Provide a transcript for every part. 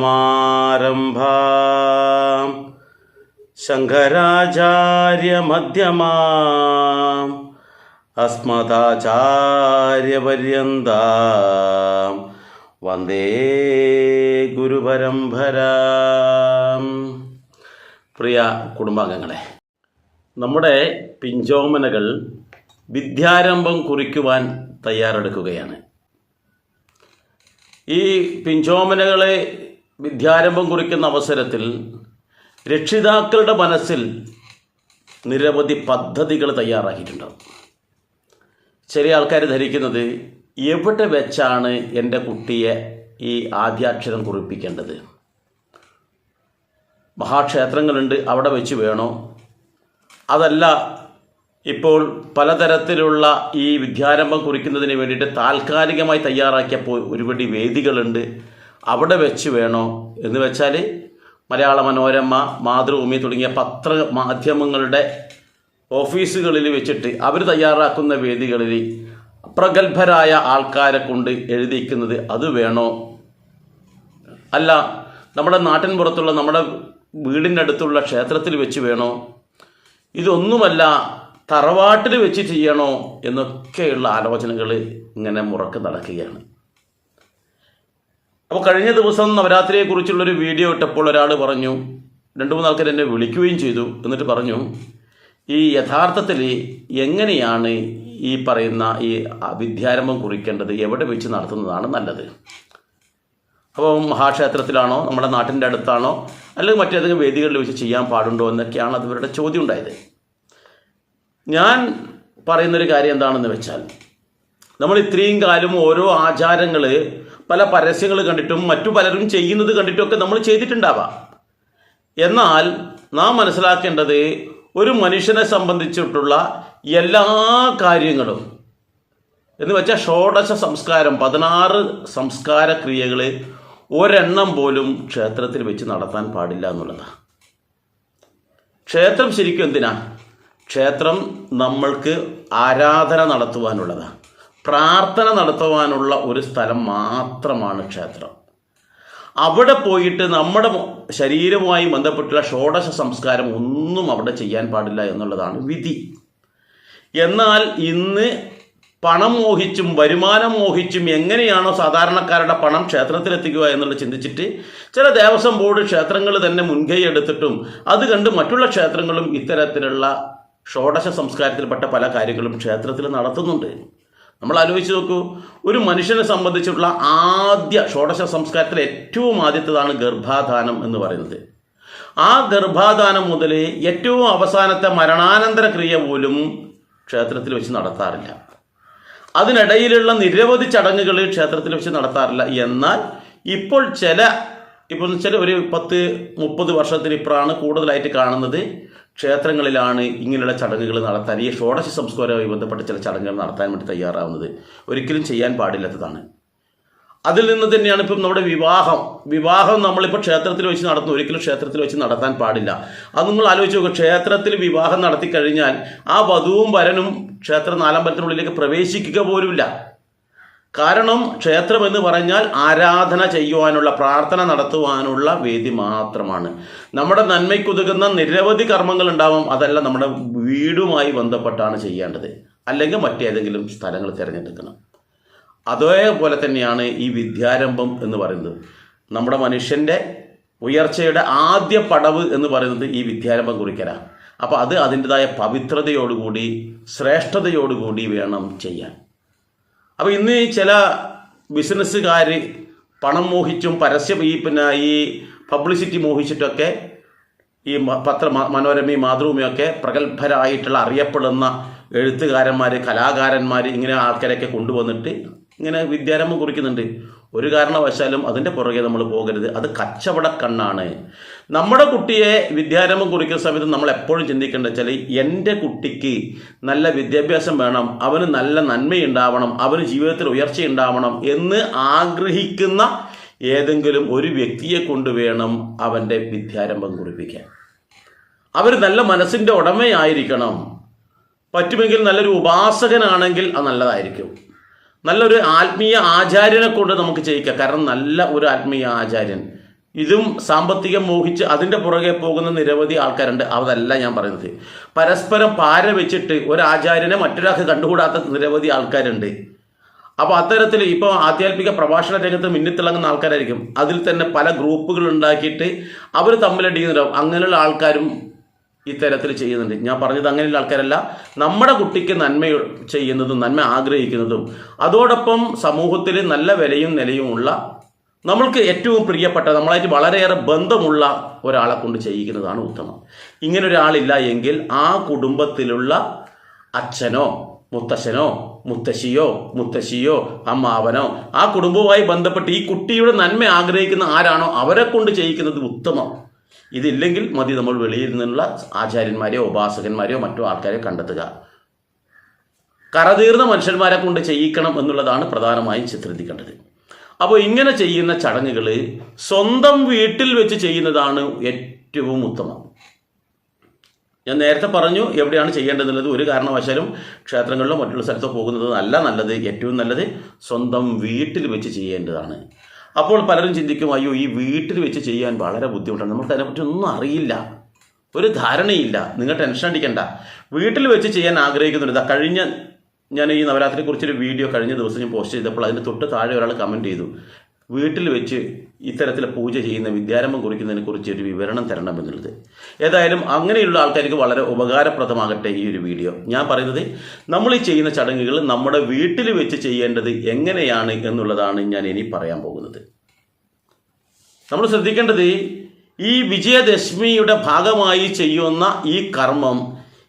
സദാശിവസമാരംഭാ ശങ്കരാചാര്യമധ്യമാ അസ്മദാചാര്യപര്യന്ത വന്ദേ ഗുരുപരമ്പര പ്രിയ കുടുംബാംഗങ്ങളെ നമ്മുടെ പിഞ്ചോമനകൾ വിദ്യാരംഭം കുറിക്കുവാൻ തയ്യാറെടുക്കുകയാണ്. ഈ പിഞ്ചോമനകളെ വിദ്യാരംഭം കുറിക്കുന്ന അവസരത്തിൽ രക്ഷിതാക്കളുടെ മനസ്സിൽ നിരവധി പദ്ധതികൾ തയ്യാറാക്കിയിട്ടുണ്ടാവും ചെറിയ ആൾക്കാർ ധരിക്കുന്നത് എവിടെ വെച്ചാണ് എന്റെ കുട്ടിയെ ഈ ആദ്യാക്ഷരം കുറിപ്പിക്കേണ്ടത്? മഹാക്ഷേത്രങ്ങളുണ്ട് അവിടെ വെച്ച് വേണോ? അതല്ല ഇപ്പോൾ പലതരത്തിലുള്ള ഈ വിദ്യാരംഭം കുറിക്കുന്നതിന് വേണ്ടിയിട്ട് താൽക്കാലികമായി തയ്യാറാക്കിയ ഒരുപടി വേദികളുണ്ട്. അവിടെ വെച്ച് വേണോ എന്ന് വെച്ചാൽ മലയാള മനോരമ മാതൃഭൂമി തുടങ്ങിയ പത്ര മാധ്യമങ്ങളുടെ ഓഫീസുകളിൽ വെച്ചിട്ട് അവർ തയ്യാറാക്കുന്ന വേദികളിൽ പ്രഗത്ഭരായ ആൾക്കാരെ കൊണ്ട് എഴുതിക്കുന്നത് അത് വേണോ? അല്ല നമ്മുടെ നാട്ടിൻ പുറത്തുള്ള നമ്മുടെ വീടിന്റെ അടുത്തുള്ള ക്ഷേത്രത്തിൽ വെച്ച് വേണോ? ഇതൊന്നുമല്ല തറവാട്ടിൽ വെച്ച് ചെയ്യണോ? എന്നൊക്കെയുള്ള ആലോചനകൾ ഇങ്ങനെ മുറക്ക് നടക്കുകയാണ്. അപ്പോൾ കഴിഞ്ഞ ദിവസം നവരാത്രിയെക്കുറിച്ചുള്ളൊരു വീഡിയോ ഇട്ടപ്പോൾ ഒരാൾ പറഞ്ഞു രണ്ട് മൂന്ന് ആൾക്കാർ എന്നെ വിളിക്കുകയും ചെയ്തു. എന്നിട്ട് പറഞ്ഞു ഈ യഥാർത്ഥത്തിൽ എങ്ങനെയാണ് ഈ പറയുന്ന ഈ വിദ്യാരംഭം കുറിക്കേണ്ടത്? എവിടെ വെച്ച് നടത്തുന്നതാണ് നല്ലത്? അപ്പോൾ മഹാക്ഷേത്രത്തിലാണോ? നമ്മുടെ നാട്ടിന്റെ അടുത്താണോ? അല്ലെങ്കിൽ മറ്റേതെങ്കിലും വേദികളിൽ വെച്ച് ചെയ്യാൻ പാടുണ്ടോ എന്നൊക്കെയാണ് അതിവരുടെ ചോദ്യം ഉണ്ടായത്. ഞാൻ പറയുന്നൊരു കാര്യം എന്താണെന്ന് വെച്ചാൽ നമ്മൾ ഇത്രയും കാലം ഓരോ ആചാരങ്ങൾ പല പരസ്യങ്ങൾ കണ്ടിട്ടും മറ്റു പലരും ചെയ്യുന്നത് കണ്ടിട്ടുമൊക്കെ നമ്മൾ ചെയ്തിട്ടുണ്ടാവാം. എന്നാൽ നാം മനസ്സിലാക്കേണ്ടത് ഒരു മനുഷ്യനെ സംബന്ധിച്ചിട്ടുള്ള എല്ലാ കാര്യങ്ങളും എന്ന് വെച്ചാൽ ഷോഡശ സംസ്കാരം പതിനാറ് സംസ്കാര ക്രിയകൾ ഒരെണ്ണം പോലും ക്ഷേത്രത്തിൽ വെച്ച് നടത്താൻ പാടില്ല എന്നുള്ളതാണ് ക്ഷേത്രം ശരിക്കും എന്തിനാ? ക്ഷേത്രം നമ്മൾക്ക് ആരാധന നടത്തുവാനുള്ളതാണ് പ്രാർത്ഥന നടത്തുവാനുള്ള ഒരു സ്ഥലം മാത്രമാണ് ക്ഷേത്രം. അവിടെ പോയിട്ട് നമ്മുടെ ശരീരവുമായി ബന്ധപ്പെട്ടുള്ള ഷോഡശ സംസ്കാരം ഒന്നും അവിടെ ചെയ്യാൻ പാടില്ല എന്നുള്ളതാണ് വിധി. എന്നാൽ ഇന്ന് പണം മോഹിച്ചും വരുമാനം മോഹിച്ചും എങ്ങനെയാണോ സാധാരണക്കാരുടെ പണം ക്ഷേത്രത്തിലെത്തിക്കുക എന്നുള്ളത് ചിന്തിച്ചിട്ട് ചില ദേവസ്വം ബോർഡ് ക്ഷേത്രങ്ങൾ തന്നെ മുൻകൈ എടുത്തിട്ടും അത് കണ്ട് മറ്റുള്ള ക്ഷേത്രങ്ങളും ഇത്തരത്തിലുള്ള ഷോഡശ സംസ്കാരത്തിൽപ്പെട്ട പല കാര്യങ്ങളും ക്ഷേത്രത്തിൽ നടത്തുന്നുണ്ട്. നമ്മൾ ആലോചിച്ച് നോക്കൂ ഒരു മനുഷ്യനെ സംബന്ധിച്ചുള്ള ആദ്യ ഷോഡശ സംസ്കാരത്തിലെ ഏറ്റവും ആദ്യത്തേതാണ് ഗർഭാധാനം എന്ന് പറയുന്നത്. ആ ഗർഭാധാനം മുതൽ ഏറ്റവും അവസാനത്തെ മരണാനന്തര ക്രിയ പോലും ക്ഷേത്രത്തിൽ വെച്ച് നടത്താറില്ല. അതിനിടയിലുള്ള നിരവധി ചടങ്ങുകൾ ക്ഷേത്രത്തിൽ വെച്ച് നടത്താറില്ല. എന്നാൽ ഇപ്പോൾ ചില ഇപ്പോൾ വെച്ചാൽ ഒരു പത്ത് മുപ്പത് വർഷത്തിന് ഇപ്പോഴാണ് കൂടുതലായിട്ട് കാണുന്നത് ക്ഷേത്രങ്ങളിലാണ് ഇങ്ങനെയുള്ള ചടങ്ങുകൾ നടത്താൻ. ഈ ഷോഡശ സംസ്കാരവുമായി ബന്ധപ്പെട്ട ചില ചടങ്ങുകൾ നടത്താൻ വേണ്ടി തയ്യാറാവുന്നത്. ഒരിക്കലും ചെയ്യാൻ പാടില്ലാത്തതാണ്. അതിൽ നിന്ന് തന്നെയാണ് ഇപ്പം നമ്മുടെ വിവാഹം. വിവാഹം നമ്മളിപ്പോൾ ക്ഷേത്രത്തിൽ വെച്ച് നടത്തുന്നു. ഒരിക്കലും ക്ഷേത്രത്തിൽ വെച്ച് നടത്താൻ പാടില്ല. അത് നിങ്ങൾ ആലോചിച്ച് നോക്കുക ക്ഷേത്രത്തിൽ വിവാഹം നടത്തി കഴിഞ്ഞാൽ ആ വധുവും വരനും ക്ഷേത്ര നാലമ്പലത്തിനുള്ളിലേക്ക് പ്രവേശിക്കുക പോലുമില്ല. കാരണം ക്ഷേത്രം എന്ന് പറഞ്ഞാൽ ആരാധന ചെയ്യുവാനുള്ള പ്രാർത്ഥന നടത്തുവാനുള്ള വേദി മാത്രമാണ്. നമ്മുടെ നന്മയ്ക്കുതുകുന്ന നിരവധി കർമ്മങ്ങൾ ഉണ്ടാവും. അതെല്ലാം നമ്മുടെ വീടുമായി ബന്ധപ്പെട്ടാണ് ചെയ്യേണ്ടത്. അല്ലെങ്കിൽ മറ്റേതെങ്കിലും സ്ഥലങ്ങൾ തിരഞ്ഞെടുക്കണം. അതേപോലെ തന്നെയാണ് ഈ വിദ്യാരംഭം എന്ന് പറയുന്നത്. നമ്മുടെ മനുഷ്യന്റെ ഉയർച്ചയുടെ ആദ്യ പടവ് എന്ന് പറയുന്നത് ഈ വിദ്യാരംഭം കുറിക്കലാണ്. അപ്പോൾ അത് അതിന്റെതായ പവിത്രതയോടുകൂടി ശ്രേഷ്ഠതയോടുകൂടി വേണം ചെയ്യാൻ. അപ്പോൾ ഇന്ന് ചില ബിസിനസ്സുകാർ പണം മോഹിച്ചും പരസ്യം ഈ പിന്നെ ഈ പബ്ലിസിറ്റി മോഹിച്ചിട്ടൊക്കെ ഈ പത്ര മനോരമയും മാതൃഭൂമിയൊക്കെ പ്രഗത്ഭരായിട്ടുള്ള അറിയപ്പെടുന്ന എഴുത്തുകാരന്മാർ കലാകാരന്മാർ ഇങ്ങനെ ആൾക്കാരൊക്കെ കൊണ്ടുവന്നിട്ട് ഇങ്ങനെ വിദ്യാരംഭം കുറിക്കുന്നുണ്ട്. ഒരു കാരണവശാലും അതിന്റെ പുറകെ നമ്മൾ പോകരുത്. അത് കച്ചവട കണ്ണാണ് നമ്മുടെ കുട്ടിയെ വിദ്യാരംഭം കുറിക്കുന്ന സമയത്ത് നമ്മൾ എപ്പോഴും ചിന്തിക്കേണ്ടത് വെച്ചാൽ എന്റെ കുട്ടിക്ക് നല്ല വിദ്യാഭ്യാസം വേണം അവന് നല്ല നന്മയുണ്ടാവണം അവന് ജീവിതത്തിൽ ഉയർച്ചയുണ്ടാവണം എന്ന് ആഗ്രഹിക്കുന്ന ഏതെങ്കിലും ഒരു വ്യക്തിയെ കൊണ്ട് വേണം അവന്റെ വിദ്യാരംഭം കുറിപ്പിക്കാൻ. അവർ നല്ല മനസ്സിന്റെ ഉടമയായിരിക്കണം. പറ്റുമെങ്കിൽ നല്ലൊരു ഉപാസകനാണെങ്കിൽ അത് നല്ലതായിരിക്കും. നല്ലൊരു ആത്മീയ ആചാര്യനെ കൊണ്ട് നമുക്ക് ചെയ്യിക്കാം. കാരണം നല്ല ഒരു ആത്മീയ ആചാര്യൻ. ഇതും സാമ്പത്തികം മോഹിച്ച് അതിന്റെ പുറകെ പോകുന്ന നിരവധി ആൾക്കാരുണ്ട്. അതല്ല ഞാൻ പറയുന്നത്. പരസ്പരം പാര വെച്ചിട്ട് ഒരു ആചാര്യനെ മറ്റൊരാൾക്ക് കണ്ടുകൂടാത്ത നിരവധി ആൾക്കാരുണ്ട്. അപ്പോൾ അത്തരത്തിൽ ഇപ്പോൾ ആധ്യാത്മിക പ്രഭാഷണ രംഗത്ത് മിന്നിത്തിളങ്ങുന്ന ആൾക്കാരായിരിക്കും. അതിൽ തന്നെ പല ഗ്രൂപ്പുകൾ ഉണ്ടാക്കിയിട്ട് അവർ തമ്മിലടിക്കുന്നുണ്ടാവും അങ്ങനെയുള്ള ആൾക്കാരും ഇത്തരത്തിൽ ചെയ്യുന്നുണ്ട്. ഞാൻ പറഞ്ഞത് അങ്ങനെയുള്ള ആൾക്കാരല്ല. നമ്മുടെ കുട്ടിക്ക് നന്മ ചെയ്യുന്നതും നന്മ ആഗ്രഹിക്കുന്നതും അതോടൊപ്പം സമൂഹത്തിൽ നല്ല വിലയും നിലയുമുള്ള നമ്മൾക്ക് ഏറ്റവും പ്രിയപ്പെട്ട നമ്മളായിട്ട് വളരെയേറെ ബന്ധമുള്ള ഒരാളെ കൊണ്ട് ചെയ്യിക്കുന്നതാണ് ഉത്തമം. ഇങ്ങനെ ഒരാളില്ല എങ്കിൽ ആ കുടുംബത്തിലുള്ള അച്ഛനോ മുത്തശ്ശനോ മുത്തശ്ശിയോ മുത്തശ്ശിയോ അമ്മാവനോ ആ കുടുംബവുമായി ബന്ധപ്പെട്ട് ഈ കുട്ടിയുടെ നന്മ ആഗ്രഹിക്കുന്ന ആരാണോ അവരെ കൊണ്ട് ചെയ്യിക്കുന്നത് ഉത്തമം. ഇതില്ലെങ്കിൽ മതി നമ്മൾ വെളിയിൽ നിന്നുള്ള ആചാര്യന്മാരെയോ ഉപാസകന്മാരെയോ മറ്റോ ആൾക്കാരെയോ കണ്ടെത്തുക. കറതീർന്ന മനുഷ്യന്മാരെ കൊണ്ട് ചെയ്യിക്കണം എന്നുള്ളതാണ് പ്രധാനമായും ചിത്രീകരിക്കേണ്ടത്. അപ്പോൾ ഇങ്ങനെ ചെയ്യുന്ന ചടങ്ങുകൾ സ്വന്തം വീട്ടിൽ വെച്ച് ചെയ്യുന്നതാണ് ഏറ്റവും ഉത്തമം. ഞാൻ നേരത്തെ പറഞ്ഞു എവിടെയാണ് ചെയ്യേണ്ടതെന്നുള്ളത്. ഒരു കാരണവശാലും ക്ഷേത്രങ്ങളിലോ മറ്റുള്ള സ്ഥലത്തോ പോകുന്നത് അല്ല നല്ലത് ഏറ്റവും നല്ലത് സ്വന്തം വീട്ടിൽ വെച്ച് ചെയ്യേണ്ടതാണ്. അപ്പോൾ പലരും ചിന്തിക്കും അയ്യോ ഈ വീട്ടിൽ വെച്ച് ചെയ്യാൻ വളരെ ബുദ്ധിമുട്ടാണ്. നമുക്ക് അതിനെപ്പറ്റി ഒന്നും അറിയില്ല. ഒരു ധാരണയില്ല. നിങ്ങൾ ടെൻഷൻ അടിക്കണ്ട. വീട്ടിൽ വെച്ച് ചെയ്യാൻ ആഗ്രഹിക്കുന്നുണ്ട്. കഴിഞ്ഞ ഞാൻ ഈ നവരാത്രിയെക്കുറിച്ചൊരു വീഡിയോ കഴിഞ്ഞ ദിവസം ഞാൻ പോസ്റ്റ് ചെയ്തപ്പോൾ അതിന് തൊട്ട് താഴെ ഒരാൾ കമന്റ് ചെയ്തു. വീട്ടിൽ വെച്ച് ഇത്തരത്തിൽ പൂജ ചെയ്യുന്ന വിദ്യാരംഭം കുറിക്കുന്നതിനെ കുറിച്ച് ഒരു വിവരണം തരണം എന്നുള്ളത്. ഏതായാലും അങ്ങനെയുള്ള ആൾക്കാർക്ക് വളരെ ഉപകാരപ്രദമാകട്ടെ ഈ ഒരു വീഡിയോ. ഞാൻ പറയുന്നത് നമ്മൾ ഈ ചെയ്യുന്ന ചടങ്ങുകൾ നമ്മുടെ വീട്ടിൽ വെച്ച് ചെയ്യേണ്ടത് എങ്ങനെയാണ് എന്നുള്ളതാണ് ഞാൻ ഇനി പറയാൻ പോകുന്നത്. നമ്മൾ ശ്രദ്ധിക്കേണ്ടത് ഈ വിജയദശമിയുടെ ഭാഗമായി ചെയ്യുന്ന ഈ കർമ്മം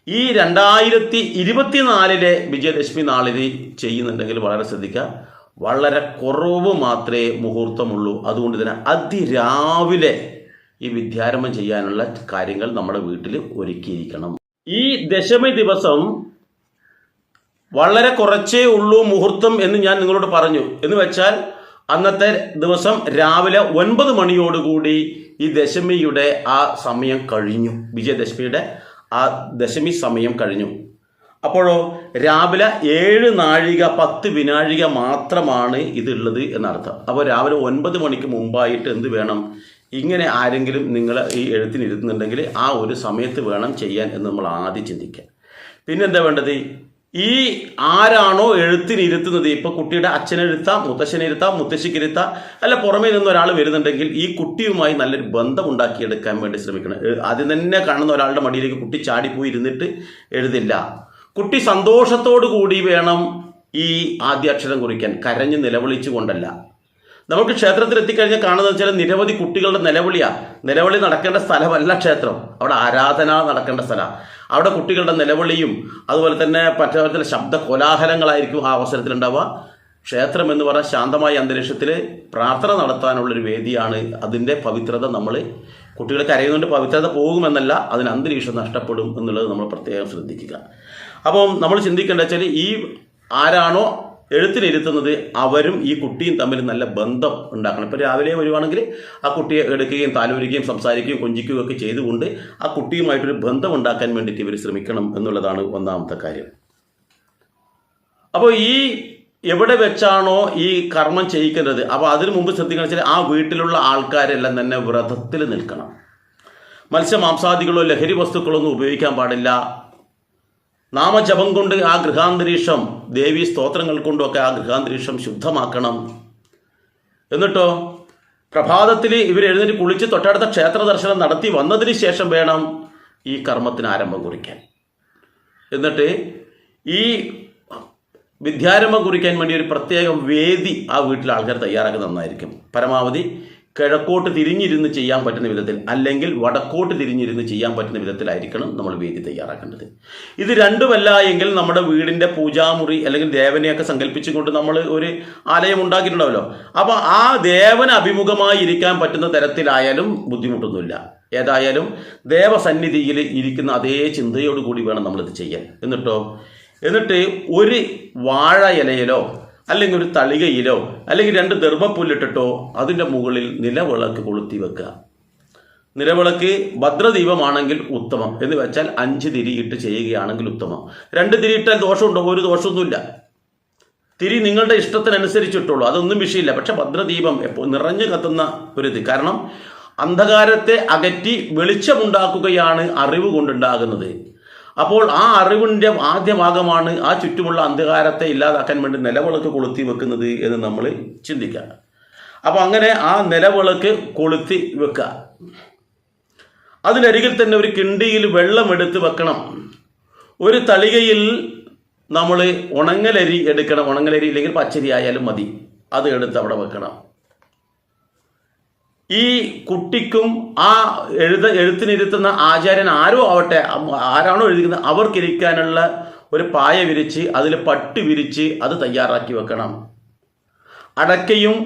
ഈ രണ്ടായിരത്തി ഇരുപത്തിനാലിലെ വിജയദശമി നാളിൽ ചെയ്യുന്നുണ്ടെങ്കിൽ വളരെ ശ്രദ്ധിക്കുക. വളരെ കുറവ് മാത്രമേ മുഹൂർത്തമുള്ളൂ. അതുകൊണ്ട് തന്നെ അതിരാവിലെ ഈ വിദ്യാരംഭം ചെയ്യാനുള്ള കാര്യങ്ങൾ നമ്മുടെ വീട്ടിൽ ഒരുക്കിയിരിക്കണം. ഈ ദശമി ദിവസം വളരെ കുറച്ചേ ഉള്ളൂ മുഹൂർത്തം എന്ന് ഞാൻ നിങ്ങളോട് പറഞ്ഞു. എന്ന് വെച്ചാൽ അന്നത്തെ ദിവസം രാവിലെ ഒൻപത് മണിയോടുകൂടി ഈ ദശമിയുടെ ആ സമയം കഴിഞ്ഞു. വിജയദശമിയുടെ ആ ദശമി സമയം കഴിഞ്ഞു. അപ്പോഴോ രാവിലെ ഏഴ് നാഴിക പത്ത് വിനാഴിക മാത്രമാണ് ഇതുള്ളത് എന്നർത്ഥം. അപ്പോൾ രാവിലെ ഒൻപത് മണിക്ക് മുമ്പായിട്ട് എന്ത് വേണം? ഇങ്ങനെ ആരെങ്കിലും നിങ്ങൾ ഈ എഴുത്തിനിരുത്തുന്നുണ്ടെങ്കിൽ ആ ഒരു സമയത്ത് വേണം ചെയ്യാൻ എന്ന് നമ്മൾ ആദ്യം ചിന്തിക്കുക. പിന്നെന്താ വേണ്ടത്? ഈ ആരാണോ എഴുത്തിനിരുത്തുന്നത് ഇപ്പോൾ കുട്ടിയുടെ അച്ഛനെഴുത്താം മുത്തശ്ശനെഴുത്താം മുത്തശ്ശിക്കിരുത്താം അല്ല പുറമേ നിന്ന് ഒരാൾ വരുന്നുണ്ടെങ്കിൽ ഈ കുട്ടിയുമായി നല്ലൊരു ബന്ധം ഉണ്ടാക്കിയെടുക്കാൻ വേണ്ടി ശ്രമിക്കണം. ആദ്യം തന്നെ കാണുന്ന ഒരാളുടെ മടിയിലേക്ക് കുട്ടി ചാടിപ്പോയി ഇരുന്നിട്ട് എഴുതില്ല. കുട്ടി സന്തോഷത്തോടു കൂടി വേണം ഈ ആദ്യാക്ഷരം കുറിക്കാൻ. കരഞ്ഞ് നിലവിളിച്ചു കൊണ്ടല്ല നമുക്ക് ക്ഷേത്രത്തിൽ എത്തിക്കഴിഞ്ഞാൽ കാണുന്നത് വെച്ചാൽ നിരവധി കുട്ടികളുടെ നിലവിളിയാ. നിലവിളി നടക്കേണ്ട സ്ഥലമല്ല ക്ഷേത്രം. അവിടെ ആരാധന നടക്കേണ്ട സ്ഥലമാണ് അവിടെ കുട്ടികളുടെ നിലവിളിയും അതുപോലെ തന്നെ പറ്റ ശബ്ദ കോലാഹലങ്ങളായിരിക്കും ആ അവസരത്തിൽ ഉണ്ടാവുക ക്ഷേത്രം എന്ന് പറഞ്ഞാൽ ശാന്തമായ അന്തരീക്ഷത്തിൽ പ്രാർത്ഥന നടത്താനുള്ളൊരു വേദിയാണ് അതിന്റെ പവിത്രത നമ്മൾ കുട്ടികൾ കരയുന്നുണ്ട് പവിത്രത പോകുമെന്നല്ല അതിന് അന്തരീക്ഷം നഷ്ടപ്പെടും എന്നുള്ളത് നമ്മൾ പ്രത്യേകം ശ്രദ്ധിക്കുക. അപ്പം നമ്മൾ ചിന്തിക്കേണ്ട വെച്ചാൽ ഈ ആരാണോ എഴുത്തിനിരുത്തുന്നത് അവരും ഈ കുട്ടിയും തമ്മിൽ നല്ല ബന്ധം ഉണ്ടാക്കണം. ഇപ്പോൾ രാവിലെ വരുവാണെങ്കിൽ ആ കുട്ടിയെ എടുക്കുകയും താലോലിക്കുകയും സംസാരിക്കുകയും കൊഞ്ചിക്കുകയും ഒക്കെ ചെയ്തുകൊണ്ട് ആ കുട്ടിയുമായിട്ടൊരു ബന്ധം ഉണ്ടാക്കാൻ വേണ്ടിയിട്ട് ഇവർ ശ്രമിക്കണം എന്നുള്ളതാണ് ഒന്നാമത്തെ കാര്യം. അപ്പോൾ ഈ എവിടെ വെച്ചാണോ ഈ കർമ്മം ചെയ്യിക്കേണ്ടത് അപ്പോൾ അതിനു മുമ്പ് ശ്രദ്ധിക്കണം വെച്ചാൽ ആ വീട്ടിലുള്ള ആൾക്കാരെല്ലാം തന്നെ വ്രതത്തിൽ നിൽക്കണം. മത്സ്യമാംസാദികളോ ലഹരി വസ്തുക്കളോ ഒന്നും ഉപയോഗിക്കാൻ പാടില്ല. നാമജപം കൊണ്ട് ആ ഗൃഹാന്തരീക്ഷം ദേവീ സ്തോത്രങ്ങൾ കൊണ്ടൊക്കെ ആ ഗൃഹാന്തരീക്ഷം ശുദ്ധമാക്കണം. എന്നിട്ടോ? പ്രഭാതത്തിൽ ഇവർ എഴുന്നേറ്റ് കുളിച്ച് തൊട്ടടുത്ത ക്ഷേത്ര ദർശനം നടത്തി വന്നതിന് ശേഷം വേണം ഈ കർമ്മത്തിന് ആരംഭം കുറിക്കാൻ. എന്നിട്ട് ഈ വിദ്യാരംഭം കുറിക്കാൻ വേണ്ടി ഒരു പ്രത്യേകം വേദി ആ വീട്ടിലെ ആൾക്കാർ തയ്യാറാക്കി നന്നായിരിക്കും. പരമാവധി കിഴക്കോട്ട് തിരിഞ്ഞിരുന്ന് ചെയ്യാൻ പറ്റുന്ന വിധത്തിൽ അല്ലെങ്കിൽ വടക്കോട്ട് തിരിഞ്ഞിരുന്ന് ചെയ്യാൻ പറ്റുന്ന വിധത്തിലായിരിക്കണം നമ്മൾ വേദി തയ്യാറാക്കേണ്ടത്. ഇത് രണ്ടുമല്ല എങ്കിൽ നമ്മുടെ വീടിന്റെ പൂജാമുറി അല്ലെങ്കിൽ ദേവനെയൊക്കെ സങ്കല്പിച്ചുകൊണ്ട് നമ്മൾ ഒരു ആലയം ഉണ്ടാക്കിയിട്ടുണ്ടാവല്ലോ. അപ്പോൾ ആ ദേവന് അഭിമുഖമായി ഇരിക്കാൻ പറ്റുന്ന തരത്തിലായാലും ബുദ്ധിമുട്ടൊന്നുമില്ല. ഏതായാലും ദേവസന്നിധിയിൽ ഇരിക്കുന്ന അതേ ചിന്തയോടുകൂടി വേണം നമ്മളിത് ചെയ്യാൻ. എന്നിട്ടോ? എന്നിട്ട് ഒരു വാഴ ഇലയിലോ അല്ലെങ്കിൽ ഒരു തളികയിലോ അല്ലെങ്കിൽ രണ്ട് ദർഭപ്പുല്ലിട്ടിട്ടോ അതിന്റെ മുകളിൽ നിലവിളക്ക് കൊളുത്തി വെക്കുക. നിലവിളക്ക് ഭദ്രദീപമാണെങ്കിൽ ഉത്തമം. എന്ന് വെച്ചാൽ അഞ്ച് തിരിയിട്ട് ചെയ്യുകയാണെങ്കിൽ ഉത്തമം. രണ്ട് തിരിയിട്ടാൽ ദോഷമുണ്ടോ? ഒരു ദോഷമൊന്നുമില്ല. തിരി നിങ്ങളുടെ ഇഷ്ടത്തിനനുസരിച്ചിട്ടുള്ളൂ. അതൊന്നും വിഷയമില്ല. പക്ഷെ ഭദ്രദീപം എപ്പോൾ നിറഞ്ഞു കത്തുന്ന ഒരു ഇത് കാരണം അന്ധകാരത്തെ അകറ്റി വെളിച്ചമുണ്ടാക്കുകയാണ് അറിവ് കൊണ്ടുണ്ടാകുന്നത്. അപ്പോൾ ആ അറിവിന്റെ ആദ്യ ഭാഗമാണ് ആ ചുറ്റുമുള്ള അന്ധകാരത്തെ ഇല്ലാതാക്കാൻ വേണ്ടി നിലവിളക്ക് കൊളുത്തി വെക്കുന്നത് എന്ന് നമ്മൾ ചിന്തിക്കുക. അപ്പോൾ അങ്ങനെ ആ നിലവിളക്ക് കൊളുത്തി വെക്കുക. അതിനരികിൽ തന്നെ ഒരു കിണ്ടിയിൽ വെള്ളം എടുത്ത് വെക്കണം. ഒരു തളികയിൽ നമ്മൾ ഉണങ്ങലരി എടുക്കണം. ഉണങ്ങലരി ഇല്ലെങ്കിൽ പച്ചരി ആയാലും മതി. അത് എടുത്ത് അവിടെ വെക്കണം. ഈ കുട്ടിക്കും ആ എഴുത എഴുത്തിനിരുത്തുന്ന ആചാര്യൻ ആരോ ആവട്ടെ ആരാണോ എഴുതിക്കുന്നത് അവർക്കിരിക്കാനുള്ള ഒരു പായ വിരിച്ച് അതിൽ പട്ട് വിരിച്ച് അത് തയ്യാറാക്കി വെക്കണം. അടക്കയും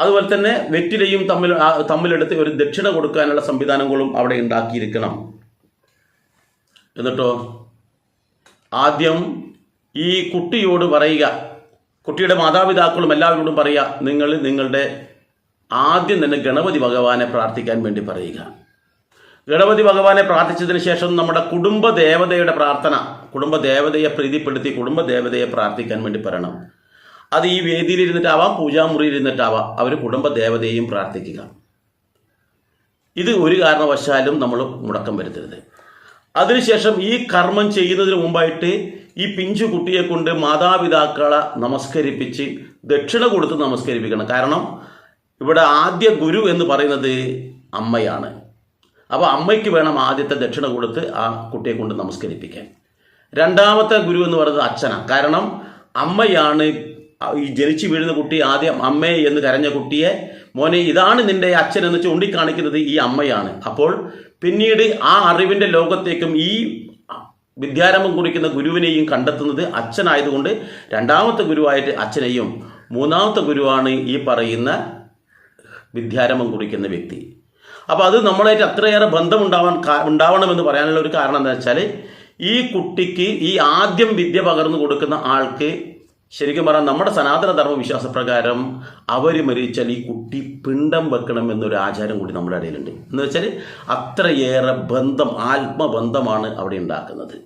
അതുപോലെ തന്നെ വെറ്റിലയും തമ്മിൽ തമ്മിലെടുത്ത് ഒരു ദക്ഷിണ കൊടുക്കാനുള്ള സംവിധാനങ്ങളും അവിടെ ഉണ്ടാക്കിയിരിക്കണം. എന്നിട്ടോ ആദ്യം ഈ കുട്ടിയോട് പറയുക കുട്ടിയുടെ മാതാപിതാക്കളും എല്ലാവരോടും പറയുക നിങ്ങൾ നിങ്ങളുടെ ആദ്യം തന്നെ ഗണപതി ഭഗവാനെ പ്രാർത്ഥിക്കാൻ വേണ്ടി പറയുക. ഗണപതി ഭഗവാനെ പ്രാർത്ഥിച്ചതിന് ശേഷം നമ്മുടെ കുടുംബ ദേവതയുടെ പ്രാർത്ഥന കുടുംബ ദേവതയെ പ്രീതിപ്പെടുത്തി കുടുംബ ദേവതയെ പ്രാർത്ഥിക്കാൻ വേണ്ടി പറയണം. അത് ഈ വേദിയിൽ ഇരുന്നിട്ടാവാം പൂജാമുറിയിൽ ഇരുന്നിട്ടാവാം അവർ കുടുംബ ദേവതയെയും പ്രാർത്ഥിക്കുക. ഇത് ഒരു കാരണവശാലും നമ്മൾ മുടക്കം വരുത്തരുത്. അതിനുശേഷം ഈ കർമ്മം ചെയ്യുന്നതിന് മുമ്പായിട്ട് ഈ പിഞ്ചു കുട്ടിയെ കൊണ്ട് മാതാപിതാക്കളെ നമസ്കരിപ്പിച്ച് ദക്ഷിണ കൊടുത്ത് നമസ്കരിപ്പിക്കണം. കാരണം ഇവിടെ ആദ്യ ഗുരു എന്ന് പറയുന്നത് അമ്മയാണ്. അപ്പോൾ അമ്മയ്ക്ക് വേണം ആദ്യത്തെ ദക്ഷിണ കൊടുത്ത് ആ കുട്ടിയെ കൊണ്ട് നമസ്കരിപ്പിക്കാൻ. രണ്ടാമത്തെ ഗുരു എന്ന് പറയുന്നത് അച്ഛനാണ്. കാരണം അമ്മയാണ് ഈ ജനിച്ച് വീഴുന്ന കുട്ടി ആദ്യം അമ്മയെ എന്ന് കരഞ്ഞ കുട്ടിയെ മോനെ ഇതാണ് നിന്റെ അച്ഛൻ എന്ന് ചൂണ്ടിക്കാണിക്കുന്നത് ഈ അമ്മയാണ്. അപ്പോൾ പിന്നീട് ആ അറിവിന്റെ ലോകത്തേക്കും ഈ വിദ്യാരംഭം കുറിക്കുന്ന ഗുരുവിനെയും കണ്ടെത്തുന്നത് അച്ഛനായതുകൊണ്ട് രണ്ടാമത്തെ ഗുരുവായിട്ട് അച്ഛനെയും മൂന്നാമത്തെ ഗുരുവാണ് ഈ പറയുന്ന വിദ്യാരംഭം കുറിക്കുന്ന വ്യക്തി. അപ്പോൾ അത് നമ്മളായിട്ട് അത്രയേറെ ബന്ധമുണ്ടാവാൻ ഉണ്ടാവണം ഉണ്ടാവണമെന്ന് പറയാനുള്ള ഒരു കാരണം എന്താ വെച്ചാൽ ഈ കുട്ടിക്ക് ഈ ആദ്യം വിദ്യ പകർന്നു കൊടുക്കുന്ന ആൾക്ക് ശരിക്കും പറഞ്ഞാൽ നമ്മുടെ സനാതന ധർമ്മ വിശ്വാസപ്രകാരം അവർ മരിച്ചാൽ ഈ കുട്ടി പിണ്ടം വെക്കണം എന്നൊരു ആചാരം കൂടി നമ്മുടെ ഇടയിലുണ്ട്. എന്ന് വെച്ചാൽ അത്രയേറെ ബന്ധം ആത്മബന്ധമാണ് അവിടെ ഉണ്ടാക്കുന്നത്.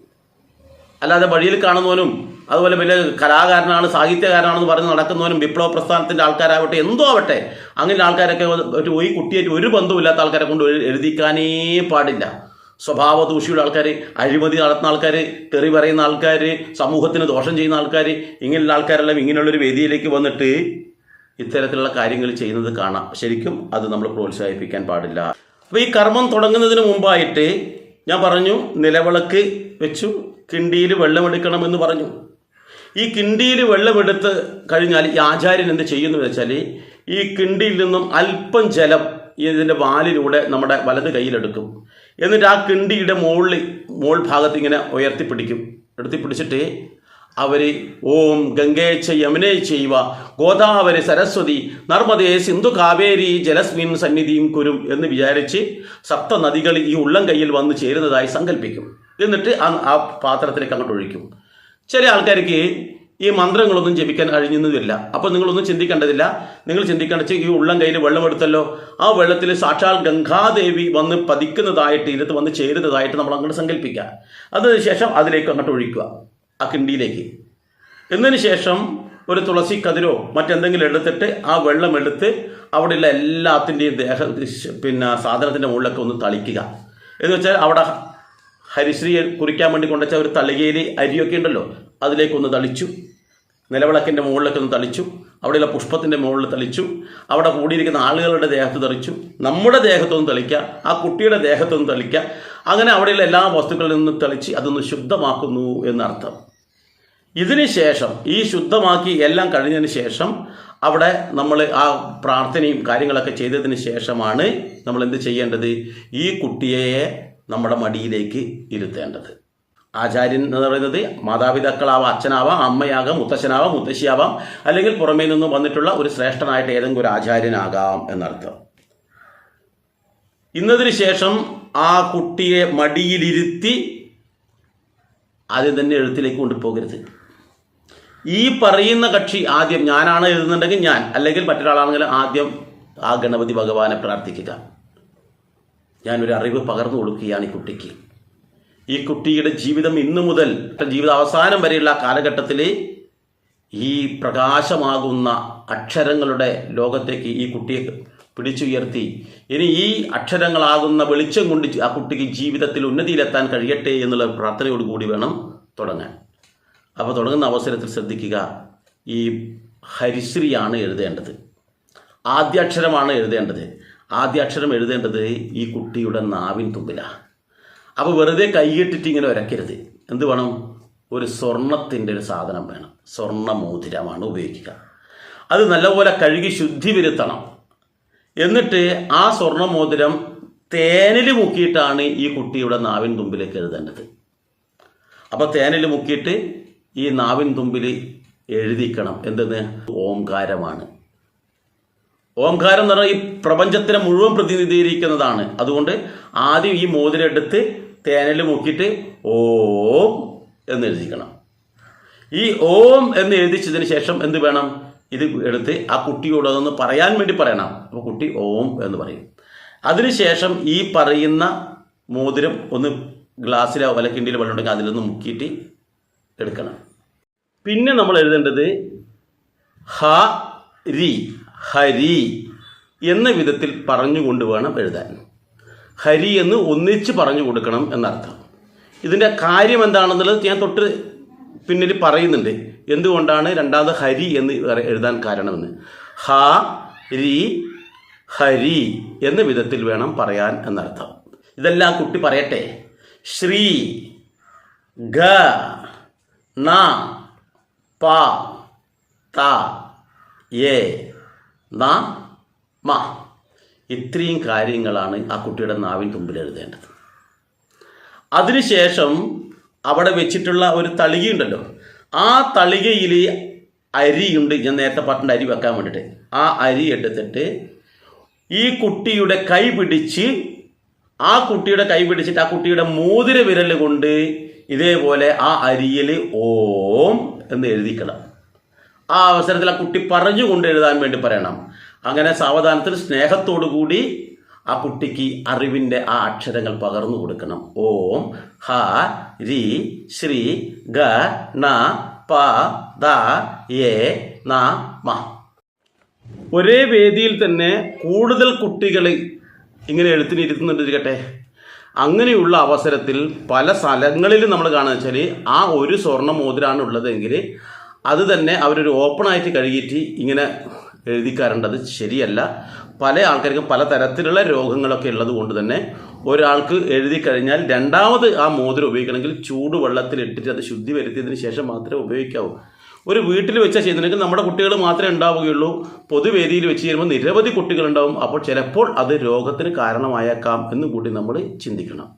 അല്ലാതെ വഴിയിൽ കാണുന്നവനും അതുപോലെ വലിയ കലാകാരനാണ് സാഹിത്യകാരനാണെന്ന് പറഞ്ഞ് നടക്കുന്നവനും വിപ്ലവ പ്രസ്ഥാനത്തിന്റെ ആൾക്കാരാവട്ടെ എന്തോ ആവട്ടെ അങ്ങനെ ആൾക്കാരൊക്കെ ഒരു ഈ കുട്ടിയായിട്ട് ഒരു ബന്ധവുമില്ലാത്ത ആൾക്കാരെ കൊണ്ട് എഴു- എഴുതിക്കാനേ പാടില്ല. സ്വഭാവ ദൂഷിയുള്ള ആൾക്കാർ അഴിമതി നടത്തുന്ന ആൾക്കാർ തെറി പറയുന്ന ആൾക്കാർ സമൂഹത്തിന് ദോഷം ചെയ്യുന്ന ആൾക്കാർ ഇങ്ങനെയുള്ള ആൾക്കാരെല്ലാം ഇങ്ങനെയുള്ളൊരു വേദിയിലേക്ക് വന്നിട്ട് ഇത്തരത്തിലുള്ള കാര്യങ്ങൾ ചെയ്യുന്നത് കാണാം. ശരിക്കും അത് നമ്മൾ പ്രോത്സാഹിപ്പിക്കാൻ പാടില്ല. അപ്പോൾ ഈ കർമ്മം തുടങ്ങുന്നതിന് മുമ്പായിട്ട് ഞാൻ പറഞ്ഞു നിലവിളക്ക് വെച്ചു കിണ്ടിയിൽ വെള്ളമെടുക്കണമെന്ന് പറഞ്ഞു. ഈ കിണ്ടിയിൽ വെള്ളമെടുത്ത് കഴിഞ്ഞാൽ ഈ ആചാര്യൻ എന്ത് ചെയ്യുന്നു വെച്ചാൽ ഈ കിണ്ടിയിൽ നിന്നും അല്പം ജലം ഇതിന്റെ വാലിലൂടെ നമ്മുടെ വലത് കയ്യിലെടുക്കും എന്നിട്ട് ആ കിണ്ടിയുടെ മുകളിൽ മോൾ ഭാഗത്ത് ഇങ്ങനെ ഉയർത്തിപ്പിടിക്കും. ഉയർത്തിപ്പിടിച്ചിട്ട് അവർ ഓം ഗംഗേച്ച യമുനേ ചെയ്യുക ഗോദാവരി സരസ്വതി നർമ്മദേ സിന്ധു കാവേരി ജലസ്മിൻ സന്നിധിയും കുരും എന്ന് വിചാരിച്ച് സപ്ത നദികൾ ഈ ഉള്ളം കയ്യിൽ വന്ന് ചേരുന്നതായി സങ്കല്പിക്കും. എന്നിട്ട് ആ പാത്രത്തിലേക്ക് അങ്ങോട്ട് ഒഴിക്കും. ചില ആൾക്കാർക്ക് ഈ മന്ത്രങ്ങളൊന്നും ജപിക്കാൻ കഴിഞ്ഞൊന്നുമില്ല അപ്പോൾ നിങ്ങളൊന്നും ചിന്തിക്കേണ്ടതില്ല. നിങ്ങൾ ചിന്തിക്കേണ്ടത് ഈ ഉള്ളം കയ്യിൽ വെള്ളമെടുത്തല്ലോ ആ വെള്ളത്തിൽ സാക്ഷാൽ ഗംഗാദേവി വന്ന് പതിക്കുന്നതായിട്ട് ഇരുത്ത് വന്ന് ചേരുന്നതായിട്ട് നമ്മൾ അങ്ങോട്ട് സങ്കല്പിക്കുക. അതിനുശേഷം അതിലേക്ക് അങ്ങോട്ട് ഒഴിക്കുക ആ കിണ്ടിയിലേക്ക്. എന്നതിന് ശേഷം ഒരു തുളസി കതിരോ മറ്റെന്തെങ്കിലും എടുത്തിട്ട് ആ വെള്ളം എടുത്ത് അവിടെയുള്ള എല്ലാത്തിന്റെയും ദേഹ പിന്നെ സാധനത്തിന്റെ മുകളിലൊക്കെ ഒന്ന് തളിക്കുക. എന്ന് വെച്ചാൽ അവിടെ ഹരിശ്രീയെ കുറിക്കാൻ വേണ്ടി കൊണ്ടുവച്ച ഒരു തളികയിലെ അരിയൊക്കെ ഉണ്ടല്ലോ അതിലേക്കൊന്ന് തളിച്ചു. നിലവിളക്കിന്റെ മുകളിലൊക്കെ ഒന്ന് തളിച്ചു. അവിടെയുള്ള പുഷ്പത്തിന്റെ മുകളിൽ തളിച്ചു. അവിടെ കൂടിയിരിക്കുന്ന ആളുകളുടെ ദേഹത്ത് തളിച്ചു. നമ്മുടെ ദേഹത്തൊന്ന് തളിക്കുക ആ കുട്ടിയുടെ ദേഹത്തൊന്ന് തളിക്കുക. അങ്ങനെ അവിടെയുള്ള എല്ലാ വസ്തുക്കളിൽ നിന്നും തളിച്ച് അതൊന്ന് ശുദ്ധമാക്കുന്നു എന്നർത്ഥം. ഇതിനുശേഷം ഈ ശുദ്ധമാക്കി എല്ലാം കഴിഞ്ഞതിന് ശേഷം അവിടെ നമ്മൾ ആ പ്രാർത്ഥനയും കാര്യങ്ങളൊക്കെ ചെയ്തതിന് ശേഷമാണ് നമ്മൾ എന്ത് ചെയ്യേണ്ടത്? ഈ കുട്ടിയെ നമ്മുടെ മടിയിലേക്ക് ഇരുത്തേണ്ടത്. ആചാര്യൻ എന്ന് പറയുന്നത് മാതാപിതാക്കളാവാം അച്ഛനാവാം അമ്മയാകാം മുത്തശ്ശനാവാം മുത്തശ്ശിയാവാം അല്ലെങ്കിൽ പുറമേ നിന്ന് വന്നിട്ടുള്ള ഒരു ശ്രേഷ്ഠനായിട്ട് ഏതെങ്കിലും ഒരു ആചാര്യനാകാം എന്നർത്ഥം. ഇന്നതിന് ശേഷം ആ കുട്ടിയെ മടിയിലിരുത്തി ആദ്യം തന്നെ എഴുത്തിലേക്ക് കൊണ്ടുപോകരുത്. ഈ പറയുന്ന കക്ഷി ആദ്യം ഞാനാണ് എഴുതുന്നുണ്ടെങ്കിൽ ഞാൻ അല്ലെങ്കിൽ മറ്റൊരാളാണെങ്കിൽ ആദ്യം ആ ഗണപതി ഭഗവാനെ പ്രാർത്ഥിക്കുക. ഞാനൊരു അറിവ് പകർന്നു കൊടുക്കുകയാണ് ഈ കുട്ടിക്ക്. ഈ കുട്ടിയുടെ ജീവിതം ഇന്നു മുതൽ ജീവിത അവസാനം വരെയുള്ള കാലഘട്ടത്തിൽ ഈ പ്രകാശമാകുന്ന അക്ഷരങ്ങളുടെ ലോകത്തേക്ക് ഈ കുട്ടിയെ പിടിച്ചുയർത്തി. ഇനി ഈ അക്ഷരങ്ങളാകുന്ന വെളിച്ചം കൊണ്ട് ആ കുട്ടിക്ക് ജീവിതത്തിൽ ഉന്നതിയിലെത്താൻ കഴിയട്ടെ എന്നുള്ള പ്രാർത്ഥനയോടുകൂടി വേണം തുടങ്ങാൻ. അപ്പോൾ തുടങ്ങുന്ന അവസരത്തിൽ ശ്രദ്ധിക്കുക ഈ ഹരിശ്രീയാണ് എഴുതേണ്ടത്. ആദ്യാക്ഷരമാണ് എഴുതേണ്ടത്. ആദ്യാക്ഷരം എഴുതേണ്ടത് ഈ കുട്ടിയുടെ നാവിൻ തുമ്പിലാണ് അപ്പോൾ വെറുതെ കൈയിട്ടിട്ട് ഇങ്ങനെ ഉരക്കരുത് എന്ത് വേണം? ഒരു സ്വർണത്തിന്റെ ഒരു സാധനം വേണം. സ്വർണ മോതിരമാണ് ഉപയോഗിക്കുക. അത് നല്ലപോലെ കഴുകി ശുദ്ധി വരുത്തണം. എന്നിട്ട് ആ സ്വർണ മോതിരം തേനിൽ മുക്കിയിട്ടാണ് ഈ കുട്ടിയുടെ നാവിൻ തുമ്പിലേക്ക് എഴുതേണ്ടത്. അപ്പോൾ തേനിൽ മുക്കിയിട്ട് ഈ നാവിൻ തുമ്പിൽ എഴുതിക്കണം. എന്തെന്ന്? ഓംകാരമാണ്. ഓംകാരം എന്ന് പറഞ്ഞാൽ ഈ പ്രപഞ്ചത്തിനെ മുഴുവൻ പ്രതിനിധീകരിക്കുന്നതാണ്. അതുകൊണ്ട് ആദ്യം ഈ മോതിരെടുത്ത് തേനൽ മുക്കിയിട്ട് ഓം എന്ന് എഴുതിക്കണം. ഈ ഓം എന്ന് എഴുതിച്ചതിന് ശേഷം എന്ത് വേണം? ഇത് എടുത്ത് ആ കുട്ടിയോട് അതൊന്ന് പറയാൻ വേണ്ടി പറയണം. അപ്പോൾ കുട്ടി ഓം എന്ന് പറയും. അതിനുശേഷം ഈ പറയുന്ന മോതിരം ഒന്ന് ഗ്ലാസ്സിലോ വല്ല കിണ്ടിയിൽ വെള്ളം ഉണ്ടെങ്കിൽ അതിലൊന്ന് മുക്കിയിട്ട് എടുക്കണം. പിന്നെ നമ്മൾ എഴുതേണ്ടത് ഹ രി. ഹരി എന്ന വിധത്തിൽ പറഞ്ഞുകൊണ്ട് വേണം എഴുതാൻ. ഹരി എന്ന് ഒന്നിച്ച് പറഞ്ഞു കൊടുക്കണം എന്നർത്ഥം. ഇതിന്റെ കാര്യം എന്താണെന്നുള്ളത് ഞാൻ തൊട്ട് പിന്നിൽ പറയുന്നുണ്ട്. എന്തുകൊണ്ടാണ് രണ്ടാമത് ഹരി എന്ന് എഴുതാൻ കാരണമെന്ന്? ഹ രി ഹരി എന്ന വിധത്തിൽ വേണം പറയാൻ എന്നർത്ഥം. ഇതെല്ലാം കുട്ടി പറയട്ടെ. ശ്രീ ഗ ന പ ത ഏ ന മ. ഇത്രയും കാര്യങ്ങളാണ് ആ കുട്ടിയുടെ നാവിൻ തുമ്പിൽ എഴുതേണ്ടത്. അതിനുശേഷം അവിടെ വെച്ചിട്ടുള്ള ഒരു തളികയുണ്ടല്ലോ. ആ തളികയിൽ അരിയുണ്ട്. ഞാൻ നേരത്തെ പറഞ്ഞ അരി വെക്കാൻ വേണ്ടിയിട്ട്. ആ അരി എടുത്തിട്ട് ഈ കുട്ടിയുടെ കൈ പിടിച്ച് ആ കുട്ടിയുടെ കൈ പിടിച്ചിട്ട് ആ കുട്ടിയുടെ മോതിര വിരൽ കൊണ്ട് ഇതേപോലെ ആ അരിയിൽ ഓം എന്ന് എഴുതിക്കണം. ആ അവസരത്തിൽ ആ കുട്ടി പറഞ്ഞു എഴുതാൻ വേണ്ടി പറയണം. അങ്ങനെ സാവധാനത്തിൽ സ്നേഹത്തോടു കൂടി ആ കുട്ടിക്ക് അറിവിന്റെ ആ അക്ഷരങ്ങൾ പകർന്നു കൊടുക്കണം. ഓം ഹ രി ശ്രീ ഗ ന പ ദ എ ന മ. ഒരേ വേദിയിൽ തന്നെ കൂടുതൽ കുട്ടികൾ ഇങ്ങനെ എഴുത്തിനിരുത്തുന്നുണ്ടിരിക്കട്ടെ. അങ്ങനെയുള്ള അവസരത്തിൽ പല സ്ഥലങ്ങളിലും നമ്മൾ കാണുക വെച്ചാൽ ആ ഒരു സ്വർണ മോതിരാണ് ഉള്ളതെങ്കിൽ അത് തന്നെ അവരൊരു ഓപ്പണായിട്ട് കഴുകിയിട്ട് ഇങ്ങനെ എഴുതിക്കാറുണ്ട്. അത് ശരിയല്ല. പല ആൾക്കാർക്കും പല തരത്തിലുള്ള രോഗങ്ങളൊക്കെ ഉള്ളത് കൊണ്ട് തന്നെ ഒരാൾക്ക് എഴുതി കഴിഞ്ഞാൽ രണ്ടാമത് ആ മോതിരം ഉപയോഗിക്കണമെങ്കിൽ ചൂടുവെള്ളത്തിൽ ഇട്ടിട്ട് അത് ശുദ്ധി വരുത്തിയതിന് ശേഷം മാത്രമേ ഉപയോഗിക്കാവൂ. ഒരു വീട്ടിൽ വെച്ചാൽ ചെയ്യുന്നുണ്ടെങ്കിൽ നമ്മുടെ കുട്ടികൾ മാത്രമേ ഉണ്ടാവുകയുള്ളൂ. പൊതുവേദിയിൽ വെച്ച് ചെയ്യുമ്പോൾ നിരവധി കുട്ടികളുണ്ടാവും. അപ്പോൾ ചിലപ്പോൾ അത് രോഗത്തിന് കാരണമായേക്കാം എന്ന് കൂടി നമ്മൾ ചിന്തിക്കണം.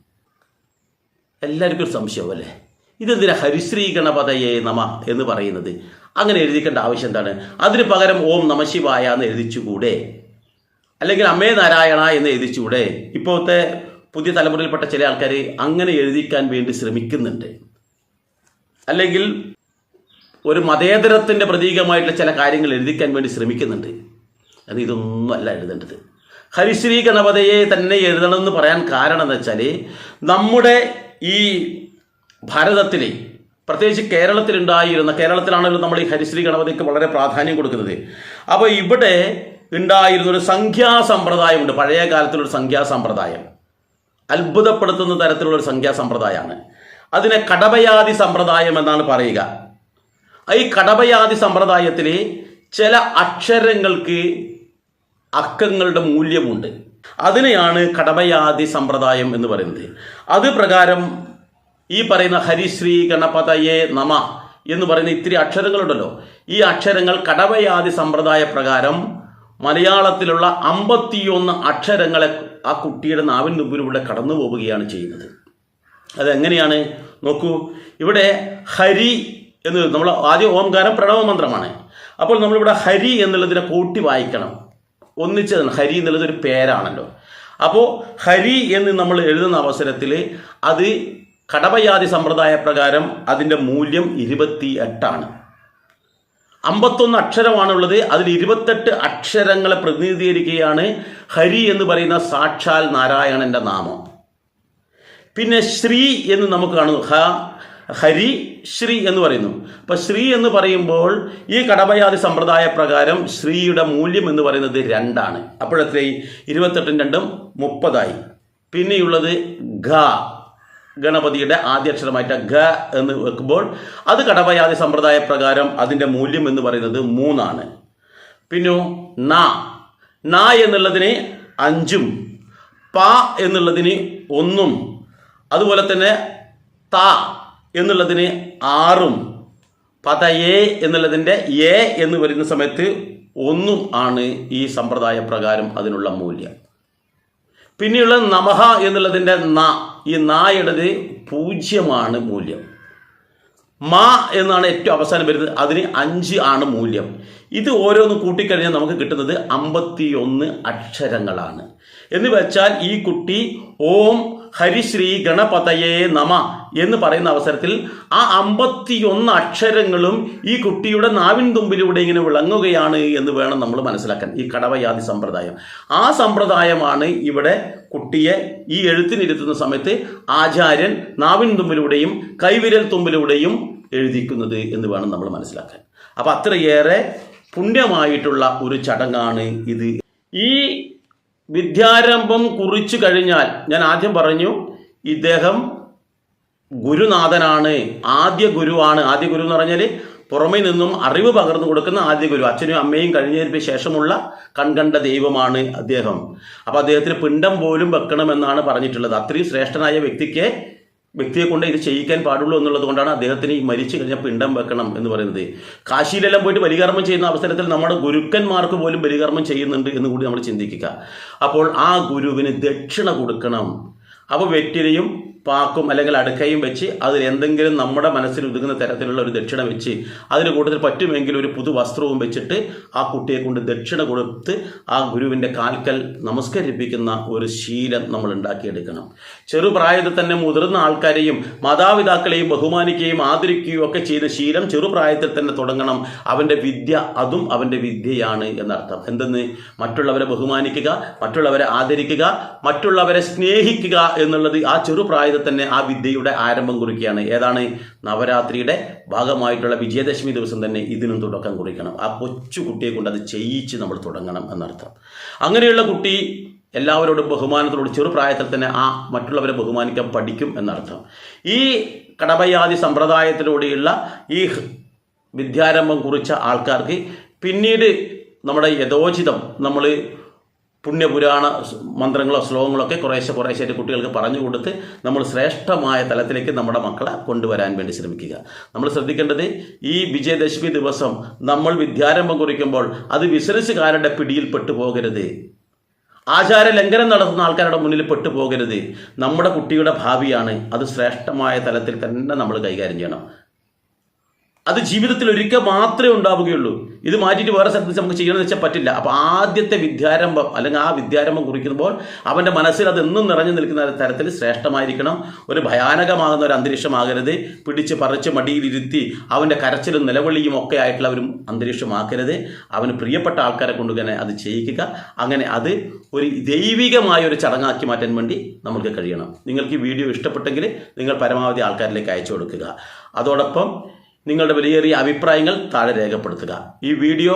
എല്ലാവർക്കും ഒരു സംശയം അല്ലേ? ഇതെന്തിനാ ഹരിശ്രീ ഗണപതയെ നമ എന്ന് പറയുന്നത്? അങ്ങനെ എഴുതിക്കേണ്ട ആവശ്യം എന്താണ്? അതിന് പകരം ഓം നമശിവായ എന്ന് എഴുതിച്ചുകൂടെ? അല്ലെങ്കിൽ അമ്മേ നാരായണ എന്ന് എഴുതിച്ചുകൂടെ? ഇപ്പോഴത്തെ പുതിയ തലമുറയിൽപ്പെട്ട ചില ആൾക്കാർ അങ്ങനെ എഴുതിക്കാൻ വേണ്ടി ശ്രമിക്കുന്നുണ്ട്. അല്ലെങ്കിൽ ഒരു മതേതരത്തിന്റെ പ്രതീകമായിട്ടുള്ള ചില കാര്യങ്ങൾ എഴുതിക്കാൻ വേണ്ടി ശ്രമിക്കുന്നുണ്ട്. അത് ഇതൊന്നും അല്ല എഴുതേണ്ടത്. ഹരിശ്രീ ഗണപതയെ തന്നെ എഴുതണമെന്ന് പറയാൻ കാരണം എന്ന് വെച്ചാൽ നമ്മുടെ ഈ ഭാരതത്തിൽ പ്രത്യേകിച്ച് കേരളത്തിലുണ്ടായിരുന്ന കേരളത്തിലാണല്ലോ നമ്മൾ ഈ ഹരിശ്രീ ഗണപതിക്ക് വളരെ പ്രാധാന്യം കൊടുക്കുന്നത്. അപ്പോൾ ഇവിടെ ഉണ്ടായിരുന്ന ഒരു സംഖ്യാസമ്പ്രദായമുണ്ട്. പഴയ കാലത്തിലൊരു സംഖ്യാസമ്പ്രദായം. അത്ഭുതപ്പെടുത്തുന്ന തരത്തിലുള്ള ഒരു സംഖ്യാസമ്പ്രദായമാണ്. അതിനെ കടബയാതി സമ്പ്രദായം എന്നാണ് പറയുക. ഈ കടബയാതി സമ്പ്രദായത്തിൽ ചില അക്ഷരങ്ങൾക്ക് അക്കങ്ങളുടെ മൂല്യമുണ്ട്. അതിനെയാണ് കടബയാതി സമ്പ്രദായം എന്ന് പറയുന്നത്. അത് പ്രകാരം ഈ പറയുന്ന ഹരിശ്രീ ഗണപതയെ നമ എന്ന് പറയുന്ന ഇത്തിരി അക്ഷരങ്ങളുണ്ടല്ലോ. ഈ അക്ഷരങ്ങൾ കടവയാദി സമ്പ്രദായ പ്രകാരം മലയാളത്തിലുള്ള അമ്പത്തിയൊന്ന് അക്ഷരങ്ങളെ ആ കുട്ടിയുടെ നാവിൻ നുമ്പിലൂടെ കടന്നു പോവുകയാണ് ചെയ്യുന്നത്. അതെങ്ങനെയാണ്? നോക്കൂ. ഇവിടെ ഹരി എന്ന് നമ്മൾ ആദ്യം ഓംകാരം പ്രണവ മന്ത്രമാണ്. അപ്പോൾ നമ്മളിവിടെ ഹരി എന്നുള്ളതിനെ കൂട്ടി വായിക്കണം. ഒന്നിച്ചതാണ് ഹരി എന്നുള്ളത് ഒരു പേരാണല്ലോ. അപ്പോൾ ഹരി എന്ന് നമ്മൾ എഴുതുന്ന അവസരത്തിൽ അത് കടവയാതി സമ്പ്രദായ പ്രകാരം അതിന്റെ മൂല്യം ഇരുപത്തി എട്ടാണ് അമ്പത്തൊന്ന് അക്ഷരമാണുള്ളത്. അതിൽ ഇരുപത്തെട്ട് അക്ഷരങ്ങളെ പ്രതിനിധീകരിക്കുകയാണ് ഹരി എന്ന് പറയുന്ന സാക്ഷാൽ നാരായണന്റെ നാമം. പിന്നെ ശ്രീ എന്ന് നമുക്ക് കാണുന്നു. ഹ ഹരി ശ്രീ എന്ന് പറയുന്നു. അപ്പൊ ശ്രീ എന്ന് പറയുമ്പോൾ ഈ കടമയാതി സമ്പ്രദായ പ്രകാരം ശ്രീയുടെ മൂല്യം എന്ന് പറയുന്നത് രണ്ടാണ്. അപ്പോഴത്തെ ഇരുപത്തെട്ടും രണ്ടും മുപ്പതായി. പിന്നെയുള്ളത് ഘ. ഗണപതിയുടെ ആദ്യാക്ഷരമായിട്ട് ഗ എന്ന് വെക്കുമ്പോൾ അത് കടവയാതി സമ്പ്രദായ പ്രകാരം അതിന്റെ മൂല്യം എന്ന് പറയുന്നത് മൂന്നാണ്. പിന്നെ ന. ന എന്നുള്ളതിന് അഞ്ചും പ എന്നുള്ളതിന് ഒന്നും അതുപോലെ തന്നെ ത എന്നുള്ളതിന് ആറും പത എ എന്നുള്ളതിന്റെ എ എന്ന് വരുന്ന സമയത്ത് ഒന്നും ആണ് ഈ സമ്പ്രദായ പ്രകാരം അതിനുള്ള മൂല്യം. പിന്നെയുള്ള നമഹ എന്നുള്ളതിന്റെ ന. ഈ നായുടേത് പൂജ്യമാണ് മൂല്യം. മാ എന്നാണ് ഏറ്റവും അവസാനം വരുന്നത്. അതിന് അഞ്ച് ആണ് മൂല്യം. ഇത് ഓരോന്ന് കൂട്ടിക്കഴിഞ്ഞാൽ നമുക്ക് കിട്ടുന്നത് അമ്പത്തിയൊന്ന് അക്ഷരങ്ങളാണ്. എന്ന് വെച്ചാൽ ഈ കുട്ടി ഓം ഹരിശ്രീ ഗണപതയേ നമ എന്ന് പറയുന്ന അവസരത്തിൽ ആ അമ്പത്തിയൊന്ന് അക്ഷരങ്ങളും ഈ കുട്ടിയുടെ നാവിൻ തുമ്പിലൂടെ ഇങ്ങനെ വിളങ്ങുകയാണ് എന്ന് വേണം നമ്മൾ മനസ്സിലാക്കാൻ. ഈ കടവയാതി സമ്പ്രദായം. ആ സമ്പ്രദായമാണ് ഇവിടെ കുട്ടിയെ ഈ എഴുത്തിനിരുത്തുന്ന സമയത്ത് ആചാര്യൻ നാവിൻ തുമ്പിലൂടെയും കൈവിരൽ തുമ്പിലൂടെയും എഴുതിക്കുന്നത് എന്ന് വേണം നമ്മൾ മനസ്സിലാക്കാൻ. അപ്പം അത്രയേറെ പുണ്യമായിട്ടുള്ള ഒരു ചടങ്ങാണ് ഇത്. ഈ വിദ്യാരംഭം കുറിച്ചു കഴിഞ്ഞാൽ ഞാൻ ആദ്യം പറഞ്ഞു ഇദ്ദേഹം ഗുരുനാഥനാണ് ആദ്യ ഗുരുവാണ്. ആദ്യ ഗുരു എന്ന് പറഞ്ഞാൽ പുറമേ നിന്നും അറിവ് പകർന്നു കൊടുക്കുന്ന ആദ്യ ഗുരു. അച്ഛനും അമ്മയും കഴിഞ്ഞതിന് ശേഷമുള്ള കൺകണ്ട ദൈവമാണ് അദ്ദേഹം. അപ്പോൾ അദ്ദേഹത്തിന് പിണ്ടം പോലും വെക്കണമെന്നാണ് പറഞ്ഞിട്ടുള്ളത്. അത്രയും ശ്രേഷ്ഠനായ വ്യക്തിക്ക് വ്യക്തിയെ കൊണ്ട് ഇത് ചെയ്യിക്കാൻ പാടുള്ളൂ എന്നുള്ളത് കൊണ്ടാണ് അദ്ദേഹത്തിന് ഈ മരിച്ചു കഴിഞ്ഞ പിണ്ടം വെക്കണം എന്ന് പറയുന്നത്. കാശിയിലെല്ലാം പോയിട്ട് ബലികർമ്മം ചെയ്യുന്ന അവസരത്തിൽ നമ്മുടെ ഗുരുക്കന്മാർക്ക് പോലും ബലികർമ്മം ചെയ്യുന്നുണ്ട് എന്ന് കൂടി നമ്മൾ ചിന്തിക്കുക. അപ്പോൾ ആ ഗുരുവിന് ദക്ഷിണ കൊടുക്കണം. അപ്പോൾ വെറ്റിലയും പാക്കും അല്ലെങ്കിൽ അടുക്കയും വെച്ച് അതിൽ എന്തെങ്കിലും നമ്മുടെ മനസ്സിൽ ഒതുങ്ങുന്ന തരത്തിലുള്ള ഒരു ദക്ഷിണ വെച്ച് അതിന് കൂടുതൽ പറ്റുമെങ്കിൽ ഒരു പുതു വസ്ത്രവും വെച്ചിട്ട് ആ കുട്ടിയെ കൊണ്ട് ദക്ഷിണ കൊടുത്ത് ആ ഗുരുവിന്റെ കാൽക്കൽ നമസ്കരിപ്പിക്കുന്ന ഒരു ശീലം നമ്മൾ ഉണ്ടാക്കിയെടുക്കണം. ചെറുപ്രായത്തിൽ തന്നെ മുതിർന്ന ആൾക്കാരെയും മാതാപിതാക്കളെയും ബഹുമാനിക്കുകയും ആദരിക്കുകയും ഒക്കെ ചെയ്ത ശീലം ചെറുപ്രായത്തിൽ തന്നെ തുടങ്ങണം. അവന്റെ വിദ്യ അതും അവന്റെ വിദ്യയാണ് എന്നർത്ഥം. എന്തെന്ന്? മറ്റുള്ളവരെ ബഹുമാനിക്കുക മറ്റുള്ളവരെ ആദരിക്കുക മറ്റുള്ളവരെ സ്നേഹിക്കുക എന്നുള്ളത് ആ ചെറുപ്രായത്തിൽ തന്നെ ആ വിദ്യയുടെ ആരംഭം കുറിക്കുകയാണ്. ഏതാണ്? നവരാത്രിയുടെ ഭാഗമായിട്ടുള്ള വിജയദശമി ദിവസം തന്നെ ഇതിനും തുടക്കം കുറിക്കണം. ആ കൊച്ചു കുട്ടിയെ കൊണ്ട് അത് ചെയ്യിച്ച് നമ്മൾ തുടങ്ങണം എന്നർത്ഥം. അങ്ങനെയുള്ള കുട്ടി എല്ലാവരോടും ബഹുമാനത്തോട് ചെറുപ്രായത്തിൽ തന്നെ ആ മറ്റുള്ളവരെ ബഹുമാനിക്കാൻ പഠിക്കും എന്നർത്ഥം. ഈ കടബയാദി സമ്പ്രദായത്തിലൂടെയുള്ള ഈ വിദ്യാരംഭം കുറിച്ച ആൾക്കാർക്ക് പിന്നീട് നമ്മുടെ യഥോചിതം നമ്മൾ പുണ്യപുരാണ മന്ത്രങ്ങളോ ശ്ലോകങ്ങളോ ഒക്കെ കുറേശ്ശെ കുറേശ്ശായിട്ട് കുട്ടികൾക്ക് പറഞ്ഞു കൊടുത്ത് നമ്മൾ ശ്രേഷ്ഠമായ തലത്തിലേക്ക് നമ്മുടെ മക്കളെ കൊണ്ടുവരാൻ വേണ്ടി ശ്രമിക്കുക. നമ്മൾ ശ്രദ്ധിക്കേണ്ടത് ഈ വിജയദശമി ദിവസം നമ്മൾ വിദ്യാരംഭം കുറിക്കുമ്പോൾ അത് ബിസിനസ്സുകാരുടെ പിടിയിൽപ്പെട്ടു പോകരുത്. ആചാര ലംഘനം നടത്തുന്ന ആൾക്കാരുടെ മുന്നിൽ പെട്ടു പോകരുത്. നമ്മുടെ കുട്ടിയുടെ ഭാവിയാണ് അത് ശ്രേഷ്ഠമായ തലത്തിൽ തന്നെ നമ്മൾ കൈകാര്യം ചെയ്യണം. അത് ജീവിതത്തിൽ ഒരിക്കൽ മാത്രമേ ഉണ്ടാവുകയുള്ളൂ. ഇത് മാറ്റിയിട്ട് വേറെ സ്ഥലത്ത് നമുക്ക് ചെയ്യണമെന്ന് വെച്ചാൽ പറ്റില്ല. അപ്പോൾ ആദ്യത്തെ വിദ്യാരംഭം അല്ലെങ്കിൽ ആ വിദ്യാരംഭം കുറിക്കുമ്പോൾ അവന്റെ മനസ്സിൽ അതെന്നും നിറഞ്ഞു നിൽക്കുന്ന തരത്തിൽ ശ്രേഷ്ഠമായിരിക്കണം. ഒരു ഭയാനകമാകുന്ന ഒരു അന്തരീക്ഷമാകരുത്. പിടിച്ച് പറിച്ച് മടിയിലിരുത്തി അവന്റെ കരച്ചിലും നിലവിളിയും ഒക്കെ ആയിട്ടുള്ള ഒരു അന്തരീക്ഷമാക്കരുത്. അവന് പ്രിയപ്പെട്ട ആൾക്കാരെ കൊണ്ട് തന്നെ അത് ചെയ്യിക്കുക. അങ്ങനെ അത് ഒരു ദൈവികമായ ഒരു ചടങ്ങാക്കി മാറ്റാൻ വേണ്ടി നമുക്ക് കഴിയണം. നിങ്ങൾക്ക് ഈ വീഡിയോ ഇഷ്ടപ്പെട്ടെങ്കിൽ നിങ്ങൾ പരമാവധി ആൾക്കാരിലേക്ക് അയച്ചു കൊടുക്കുക. അതോടൊപ്പം നിങ്ങളുടെ വിലയേറിയ അഭിപ്രായങ്ങൾ താഴെ രേഖപ്പെടുത്തുക. ഈ വീഡിയോ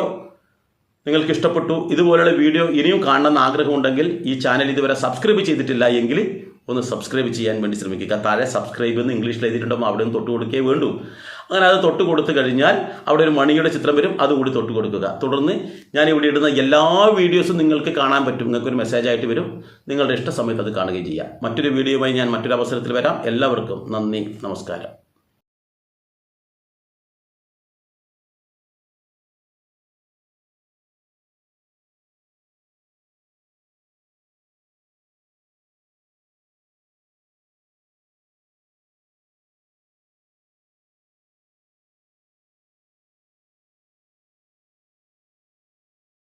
നിങ്ങൾക്ക് ഇഷ്ടപ്പെട്ടു ഇതുപോലെയുള്ള വീഡിയോ ഇനിയും കാണണമെന്ന് ആഗ്രഹമുണ്ടെങ്കിൽ ഈ ചാനൽ ഇതുവരെ സബ്സ്ക്രൈബ് ചെയ്തിട്ടില്ല എങ്കിൽ ഒന്ന് സബ്സ്ക്രൈബ് ചെയ്യാൻ വേണ്ടി ശ്രമിക്കുക. താഴെ സബ്സ്ക്രൈബ് എന്ന് ഇംഗ്ലീഷിൽ എഴുതിയിട്ടുണ്ടോ? അവിടെ ഒന്ന് തൊട്ട് കൊടുക്കേ വേണ്ടൂ. അങ്ങനെ അത് തൊട്ട് കൊടുത്തു കഴിഞ്ഞാൽ അവിടെ ഒരു മണിയുടെ ചിത്രം വരും. അതുകൂടി തൊട്ട് കൊടുക്കുക. തുടർന്ന് ഞാൻ ഇവിടെ ഇടുന്ന എല്ലാ വീഡിയോസും നിങ്ങൾക്ക് കാണാൻ പറ്റും. നിങ്ങൾക്ക് ഒരു മെസ്സേജ് ആയിട്ട് വരും. നിങ്ങളുടെ ഇഷ്ട സമയത്ത് അത് കാണുകയും ചെയ്യാം. മറ്റൊരു വീഡിയോയുമായി ഞാൻ മറ്റൊരു അവസരത്തിൽ വരാം. എല്ലാവർക്കും നന്ദി. നമസ്കാരം.